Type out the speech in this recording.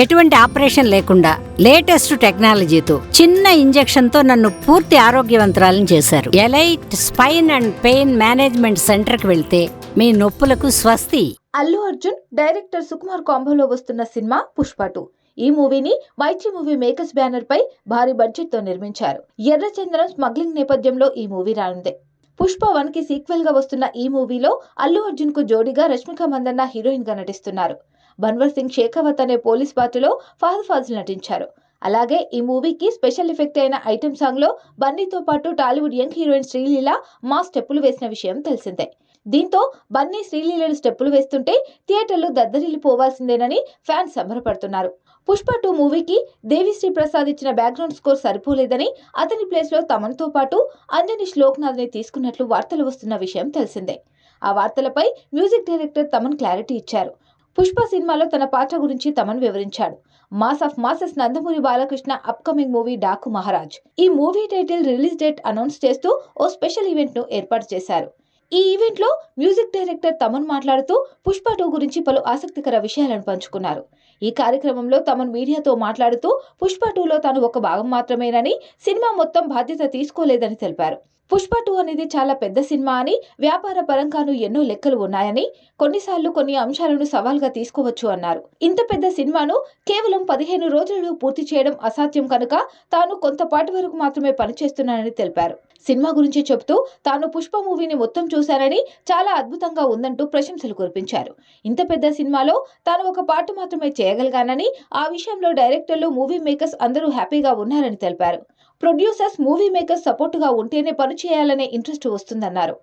ఎటువంటి ఆపరేషన్ లేకుండా లేటెస్ట్ టెక్నాలజీతో చిన్న ఇంజెక్షన్తో నన్ను పూర్తి ఆరోగ్యవంతురాలను చేశారు. Elite Spine and Pain Management సెంటర్కి వెళ్తే మీ నొప్పులకు స్వస్తి. అల్లు అర్జున్ డైరెక్టర్ సుకుమార్ కాంబోలో వస్తున్న సినిమా పుష్ప టూ. ఈ మూవీని మైత్రి మూవీ మేకర్స్ బ్యానర్ పై భారీ బడ్జెట్తో నిర్మించారు ఎర్రచందనం స్మగ్లింగ్ నేపథ్యంలో ఈ మూవీ రానుంది. పుష్ప వన్కి సీక్వెల్గా వస్తున్న ఈ మూవీలో అల్లు అర్జున్కు జోడీగా రష్మిక మందన్న హీరోయిన్గా నటిస్తున్నారు. బన్వర్ సింగ్ షేఖావత్ అనే పోలీస్ పాత్రలో ఫహద్ ఫాజిల్ నటించారు. అలాగే ఈ మూవీకి స్పెషల్ ఎఫెక్ట్ అయిన ఐటెం సాంగ్లో బన్నీతో పాటు టాలీవుడ్ యంగ్ హీరోయిన్ శ్రీలీల మా స్టెప్పులు వేసిన విషయం తెలిసిందే. దీంతో బన్నీ శ్రీలీలలు స్టెప్పులు వేస్తుంటే థియేటర్లు దద్దరిల్లిపోవాల్సిందేనని ఫ్యాన్స్ సంబరపడుతున్నారు. పుష్ప టూ మూవీకి దేవిశ్రీ ప్రసాద్ ఇచ్చిన బ్యాక్గ్రౌండ్ స్కోర్ సరిపోలేదని అతని ప్లేస్లో తమన్తో పాటు అంజని శ్లోక్నాథ్ని తీసుకున్నట్లు వార్తలు వస్తున్న విషయం తెలిసిందే. ఆ వార్తలపై మ్యూజిక్ డైరెక్టర్ తమన్ క్లారిటీ ఇచ్చారు. పుష్ప సినిమాలో తన పాత్ర గురించి తమన్ వివరించాడు. Mass of masses Nandamuri Balakrishna upcoming movie Daaku Maharaj. ఈ movie title release date announce చేస్తూ ఓ స్పెషల్ ఈవెంట్ను ఏర్పాటు చేశారు. ఈ ఈవెంట్లో మ్యూజిక్ డైరెక్టర్ తమన్ మాట్లాడుతూ పుష్ప టూ గురించి పలు ఆసక్తికర విషయాలను పంచుకున్నారు. ఈ కార్యక్రమంలో తమన్ మీడియాతో మాట్లాడుతూ పుష్ప టూలో తాను ఒక భాగం మాత్రమేనని సినిమా మొత్తం బాధ్యత తీసుకోలేదని తెలిపారు. పుష్ప టూ అనేది చాలా పెద్ద సినిమా అని వ్యాపార పరంగాను ఎన్నో లెక్కలు ఉన్నాయని కొన్నిసార్లు కొన్ని అంశాలను సవాల్గా తీసుకోవచ్చు అన్నారు. ఇంత పెద్ద సినిమాను కేవలం పదిహేను రోజుల్లో పూర్తి చేయడం అసాధ్యం కనుక తాను కొంతపాటి వరకు మాత్రమే పనిచేస్తున్నానని తెలిపారు. సినిమా గురించి చెబుతూ తాను పుష్ప మూవీని మొత్తం చూశానని చాలా అద్భుతంగా ఉందంటూ ప్రశంసలు కురిపించారు. ఇంత పెద్ద సినిమాలో తాను ఒక పాట మాత్రమే చేయగలిగానని ఆ విషయంలో డైరెక్టర్లు మూవీ మేకర్స్ అందరూ హ్యాపీగా ఉన్నారని తెలిపారు. ప్రొడ్యూసర్స్ మూవీ మేకర్స్ సపోర్టుగా ఉంటేనే పని చేయాలనే ఇంట్రెస్ట్ వస్తుందన్నారు.